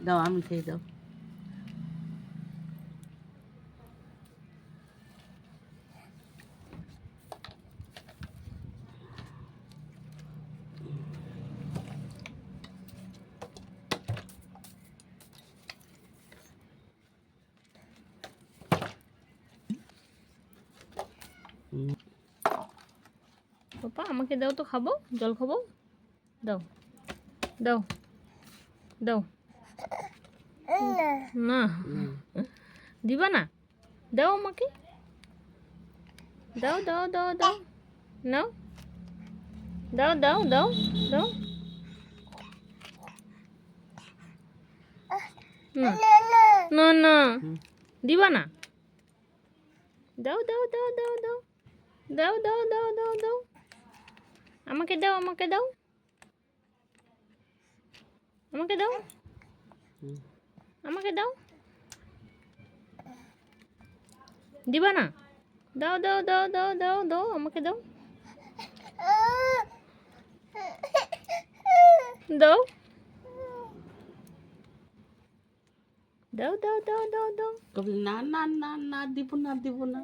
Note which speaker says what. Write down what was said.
Speaker 1: দাও আমি খেয়ে দাও
Speaker 2: পাপা, আমাকে দাও তো খাব, জল খাব। দাও দাও দাও। না, দিবা না? দাও আমাকে। দাও দাও দাও দাও। নাও। দাও দাও দাও দাও। না না দিবা না? দাও দাও দাও দাও দাও। দাও দাও দাও দাও দাও আমাকে দাও আমাকে দাও আমাকে দাও আমাকে দাও দিবা না দাও দাও দাও দাও দাও দাও আমাকে দাও দাও দাও দাও দাও দাও দাও
Speaker 1: না না না না দিব না দিব না